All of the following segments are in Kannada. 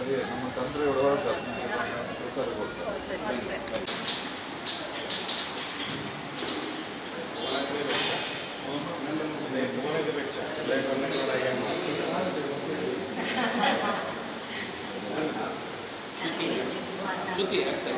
ಸರಿ ನಮ್ಮ ತಂದ್ರೆ ಹೊಡೆದಾಡ್ತಾರೆ ಸರಿ ಕೊಡ್ತಾರೆ ಸರಿ ಸರಿ ಶ್ರುತಿ ಆಗ್ತದೆ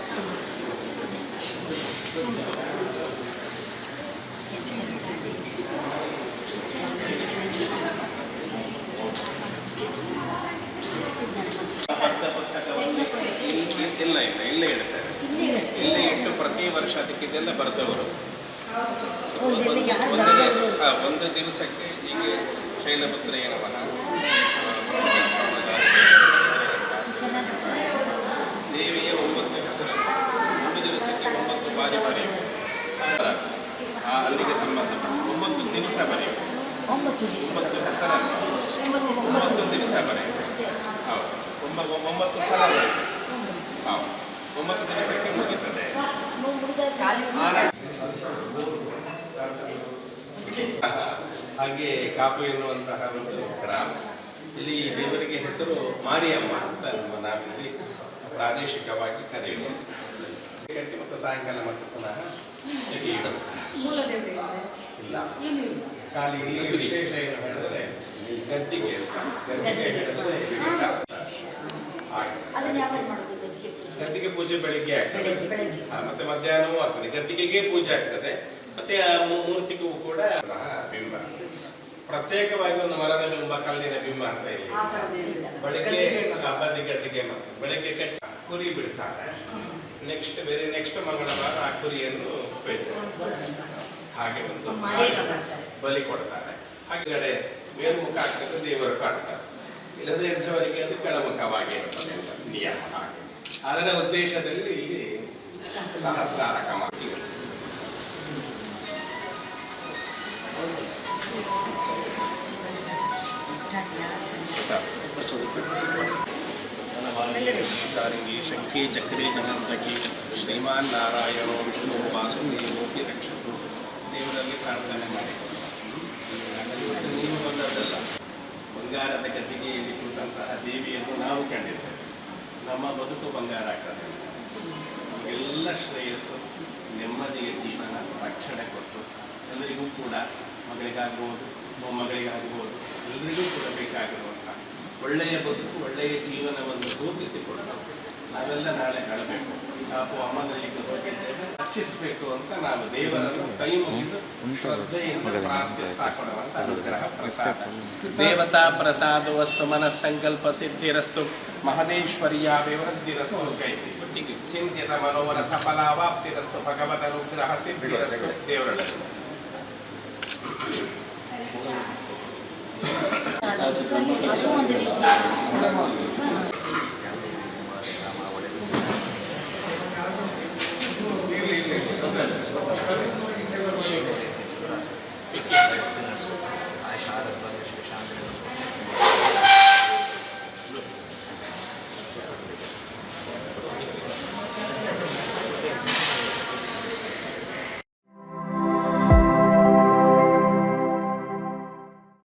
ಇಲ್ಲಿ ಇಲ್ಲ ಇಲ್ಲ ಇಲ್ಲೇ ಇಡ್ತಾರೆ ಇಲ್ಲೇ ಇಟ್ಟು ಪ್ರತಿ ವರ್ಷ ಅದಕ್ಕೆ ಇದೆಲ್ಲ ಬರೆದವರು ಬರೋದು. ಒಂದು- ಯಾರು ಹಾ, ಒಂದು ದಿವಸಕ್ಕೆ ಹೀಗೆ ಶೈಲಪುತ್ರ ಏನವ? ದೇವಿಯ ಒಂಬತ್ತು ಹೆಸರು. ಒಂದು ದಿವಸಕ್ಕೆ ಒಂಬತ್ತು ಬಾರಿ ಬರೆಯುವ ಆ ಅಲ್ಲಿಗೆ ಸಂಬಂಧ ಒಂಬತ್ತು ದಿವಸ ಬರೆಯುವ ಒಂಬತ್ತು ಹೆಸರನ್ನು. ಒಂಬತ್ತು ದಿವಸ ಬರೆಯುವುದು. ಹೌದು. ಒಂಬ ಒಂಬತ್ತು ಸಲ ಬರೆಯುವುದು. ಹೌದು ಒಂಬತ್ತು ದಿವಸಕ್ಕೆ ಮುಗಿತದೆ. ಹಾಗೆ ಕಾಪು ಎನ್ನುವಂತಹ ಒಂದು ಇಲ್ಲಿ ದೇವರಿಗೆ ಹೆಸರು ಮಾರಿಯಮ್ಮ ಅಂತ ನಮ್ಮ ನಾವಿಲ್ಲಿ ಪ್ರಾದೇಶಿಕವಾಗಿ ಕರೆಯುವ. ಗಂಟೆ ಮತ್ತು ಸಾಯಂಕಾಲ ಮತ್ತು ಪುನಃ ಇಲ್ಲ. ಖಾಲಿ ಇಲ್ಲಿ ವಿಶೇಷ ಏನು ಹೇಳಿದ್ರೆ ಗದ್ದಿಗೆ. ಗದ್ದಿಗೆ ಹೇಳಿದ್ರೆ ವಿವೇಕ. ಹಾಗೆ. ಅದನ್ನ ಯಾವಾಗ ಮಾಡೋದು ಗದ್ದಿಗೆ ಪೂಜೆ ಗದ್ದಿಗೆ ಪೂಜೆ ಬೆಳಿಗ್ಗೆ ಆಗ್ತದೆ. ಮತ್ತೆ ಮಧ್ಯಾಹ್ನವೂ ಆಗ್ತದೆ. ಗದ್ದಿಗೆಗೆ ಪೂಜೆ ಆಗ್ತದೆ. ಮತ್ತೆ ಆ ಮೂರ್ತಿಗೂ ಕೂಡ ಬಿಂಬ. ಪ್ರತ್ಯೇಕವಾಗಿ ಒಂದು ಮರದ ಬಿಂಬ ಕಲ್ಲಿನ ಬಿಂಬ ಅಂತ ಇಲ್ಲ ಬೆಳಿಗ್ಗೆ ಹಬ್ಬದ ಗದ್ದಿಗೆ ಮಾತ್ರ. ಬೆಳಗ್ಗೆ ಕಟ್ಟಿ ಕುರಿ ಬಿಡ್ತಾರೆ. ನೆಕ್ಸ್ಟ್ ಬೇರೆ ನೆಕ್ಸ್ಟ್ ಮಂಗಳವಾರ ಆ ಕುರಿಯನ್ನು. ಹಾಗೆ ಒಂದು. ಬಲಿ ಕೊಡ್ತಾರೆ. ಹಾಗೆ ಮೇಲ್ಮುಖ ಆಗ್ತದೆ ದೇವರು ಕಾಡ್ತಾರೆ. ಇಲ್ಲದೇ ಇದ್ದವರಿಗೆ ಅದು ಕೆಳಮುಖವಾಗಿರುತ್ತದೆ ಅಂತ ನಿಯಮ ಹಾಗೆ. ಅದರ ಉದ್ದೇಶದಲ್ಲಿ ಇಲ್ಲಿ ಸಹಸ್ರಾರ ಕಮ ಶಾರಿಂಗಿ ಶಂಕೆ ಚಕ್ರೆ ಜಗಂತಕಿ ಶ್ರೀಮಾನ್ ನಾರಾಯಣೋ ವಿಷ್ಣು ವಾಸುದೇವೋಪಿ ರಕ್ಷಿತು ದೇವರಲ್ಲಿ ಪ್ರಾರ್ಥನೆ ಮಾಡಿ ನೀವು ಬಂದದ್ದಲ್ಲ ಬಂಗಾರದ ಗದ್ದಿಗೆಯಲ್ಲಿ ಕುಳಿತಂತಹ ದೇವಿಯನ್ನು ನಾವು ಕಂಡಿದ್ದೇವೆ ನಮ್ಮ ಬದುಕು ಬಂಗಾರ ಆಗ್ತದೆ. ಎಲ್ಲ ಶ್ರೇಯಸ್ಸು, ನೆಮ್ಮದಿಯ ಜೀವನ, ರಕ್ಷಣೆ ಕೊಟ್ಟು ಎಲ್ಲರಿಗೂ ಕೂಡ ಮಗಳಿಗಾಗ್ಬೋದು, ಮೊಮ್ಮಗಳಿಗಾಗ್ಬೋದು, ಎಲ್ಲರಿಗೂ ಕೂಡ ಬೇಕಾಗಿರುವಂಥ ಒಳ್ಳೆಯ ಬದುಕು, ಒಳ್ಳೆಯ ಜೀವನವನ್ನು ರೂಪಿಸಿಕೊಟ್ಟು ನಾವೆಲ್ಲ ನಾಳೆ ಹೇಳಬೇಕು. ನಾವು ಅಮ್ಮನಲ್ಲಿ ರಕ್ಷಿಸಬೇಕು ಅಂತ ನಾನು ದೇವರನ್ನು ಕೈ ಮುಗಿದು ಶ್ರದ್ಧೆಯಿಂದ ಪ್ರಾರ್ಥಿಸ್ತಾ ಕೊಡುವಂತ ಅನುಗ್ರಹ ಪ್ರಸಾದ. ದೇವತಾ ಪ್ರಸಾದ ವಸ್ತು ಮನಸ್ಸಂಕಲ್ಪ ಸಿದ್ಧಿರಸ್ತು ಮಹದೇಶ್ವರ್ಯ ವಿವೃದ್ಧಿರಸ್ತು ಕೈ ಚಿಂತಿತ ಮನೋರಥ ಫಲಾವಾಪ್ತಿರಸ್ತು ಭಗವತ ಅನುಗ್ರಹ ಸಿದ್ಧಿರಸ್ತು ದೇವರಲ್ಲಿ. ಅದು ಒಂದು ವಿದ್ಯೆ.